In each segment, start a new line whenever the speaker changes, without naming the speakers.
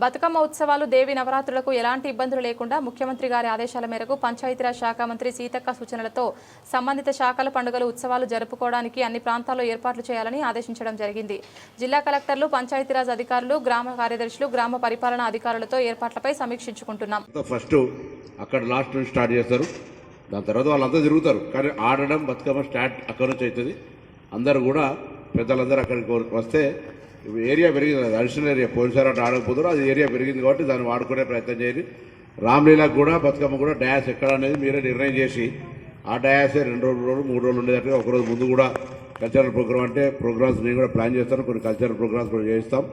బతుకమ్మ ఉత్సవాలు దేవి నవరాత్రులకు ఎలాంటి ఇబ్బందులు లేకుండా ముఖ్యమంత్రి గారి ఆదేశాల మేరకు పంచాయతీరాజ్ శాఖ మంత్రి సీతక్క సూచనలతో సంబంధిత శాఖల పండుగలు ఉత్సవాలు జరుపుకోవడానికి అన్ని ప్రాంతాల్లో ఏర్పాట్లు చేయాలని ఆదేశించడం జరిగింది. జిల్లా కలెక్టర్లు పంచాయతీరాజ్ అధికారులు గ్రామ కార్యదర్శులు గ్రామ పరిపాలనా అధికారులతో ఏర్పాట్లపై సమీక్షించుకుంటున్నాం.
ఫస్ట్ అక్కడ లాస్ట్ నుంచి స్టార్ట్ చేస్తారు. దాని తర్వాత వాళ్ళంతా తిరుగుతారు. కానీ ఆడడం బతుకమ్మ స్టార్ట్ అక్కడ నుంచి అవుతుంది. అందరు కూడా పెద్దలందరూ అక్కడికి వస్తే ఏరియా పెరిగింది. అడిషనల్ ఏరియా పోలీసారు అటు ఆడకపోతారు అది ఏరియా పెరిగింది కాబట్టి దాన్ని వాడుకునే ప్రయత్నం చేయండి. రామ్లీలకు కూడా బతుకమ్మ కూడా డయాస్ ఎక్కడ అనేది మీరే నిర్ణయం చేసి ఆ డయాసే రెండు రోజులు రోజులు మూడు రోజులు ఉండేటట్టుగా ఒకరోజు ముందు కూడా కల్చరల్ ప్రోగ్రామ్ అంటే ప్రోగ్రామ్స్ నేను కూడా ప్లాన్ చేస్తాను. కొన్ని కల్చరల్ ప్రోగ్రామ్స్ కూడా చేయిస్తాం.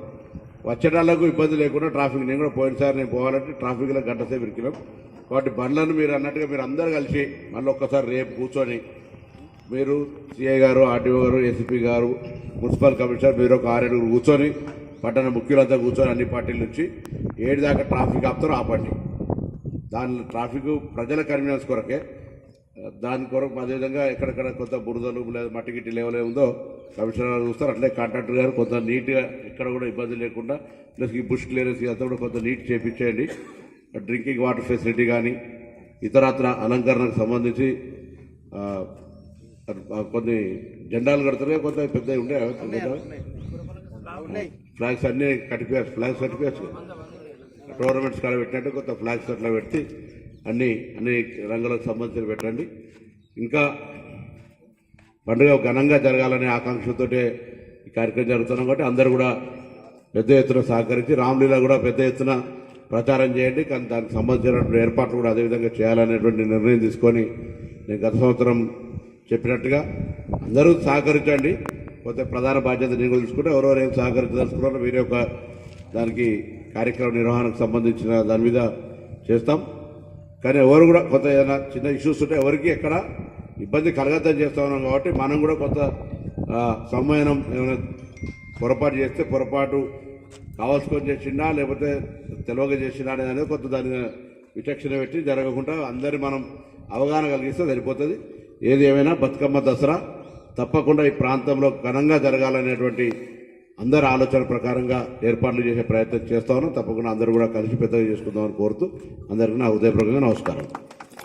వచ్చేటాళ్ళకు ఇబ్బంది లేకుండా ట్రాఫిక్ నేను కూడా పోయినసారి నేను పోవాలంటే ట్రాఫిక్లో గంట సేపు ఇరికినాం. కాబట్టి బండ్లను మీరు అన్నట్టుగా మీరు అందరు కలిసి మళ్ళీ ఒక్కసారి రేపు కూర్చొని మీరు సిఐ గారు ఆర్టీఓ గారు ఏసీపీ గారు మున్సిపల్ కమిషనర్ మీరు ఒక ఆరేడుగురు కూర్చొని పట్టణ ముఖ్యులంతా కూర్చొని అన్ని పార్టీల నుంచి ఏడు దాకా ట్రాఫిక్ ఆపుతారో ఆపండి. దాని ట్రాఫిక్ ప్రజల కన్వీనియన్స్ కొరకే దాని కొరకు అదేవిధంగా ఎక్కడెక్కడ కొంత బురదలు లేదా మట్టి గిట్టి లేవలే ఉందో కమిషనర్ చూస్తారు. అట్లే కాంట్రాక్టర్ గారు కొంత నీట్గా ఎక్కడ కూడా ఇబ్బంది లేకుండా ప్లస్ ఈ బుష్ క్లియరెన్స్ అంతా కూడా కొంత నీట్ చేపించేయండి. డ్రింకింగ్ వాటర్ ఫెసిలిటీ కానీ ఇతరత్ర అలంకరణకు సంబంధించి కొన్ని జెండాలు కడతారు కొంత పెద్ద ఉండే ఫ్లాగ్స్ అన్నీ కట్టిపోయారు ఫ్లాగ్స్ కట్టిపోయారు టోర్నమెంట్స్ కాడ పెట్టినట్టు కొంత ఫ్లాగ్స్ అట్లా పెట్టి అన్ని అన్ని రంగులకు సంబంధించి పెట్టండి. ఇంకా పండుగ ఘనంగా జరగాలనే ఆకాంక్షతో ఈ కార్యక్రమం జరుగుతున్నాం కాబట్టి అందరూ కూడా పెద్ద ఎత్తున సహకరించి రామ్లీలా కూడా పెద్ద ఎత్తున ప్రచారం చేయండి. కానీ దానికి సంబంధించినటువంటి ఏర్పాట్లు కూడా అదేవిధంగా చేయాలనేటువంటి నిర్ణయం తీసుకొని నేను గత సంవత్సరం చెప్పినట్టుగా అందరూ సహకరించండి. పోతే ప్రధాన బాధ్యత నేను తీసుకుంటే. ఎవరెవరు ఏం సహకరించదలుచుకున్నారో మీరే ఒక దానికి కార్యక్రమ నిర్వహణకు సంబంధించిన దాని మీద చేస్తాం. కానీ ఎవరు కూడా కొంత ఏదైనా చిన్న ఇష్యూస్ ఉంటే ఎవరికి ఎక్కడ ఇబ్బంది కలగద్దని చేస్తా ఉన్నాం కాబట్టి మనం కూడా కొంత సమ్మయనం ఏమైనా పొరపాటు చేస్తే పొరపాటు కావాల్సుకొని చేసినా లేకపోతే తెలివగా చేసినా అనేది కొంత దాని విచక్షణ పెట్టి జరగకుండా అందరి మనం అవగాహన కలిగిస్తే సరిపోతుంది. ఏది ఏమైనా బతుకమ్మ దసరా తప్పకుండా ఈ ప్రాంతంలో ఘనంగా జరగాలనేటువంటి అందరి ఆలోచన ప్రకారంగా ఏర్పాట్లు చేసే ప్రయత్నం చేస్తామని తప్పకుండా అందరూ కూడా కలిసి పెద్దగా చేసుకుందామని కోరుతూ అందరికీ నా హృదయపూర్వకంగా నమస్కారం.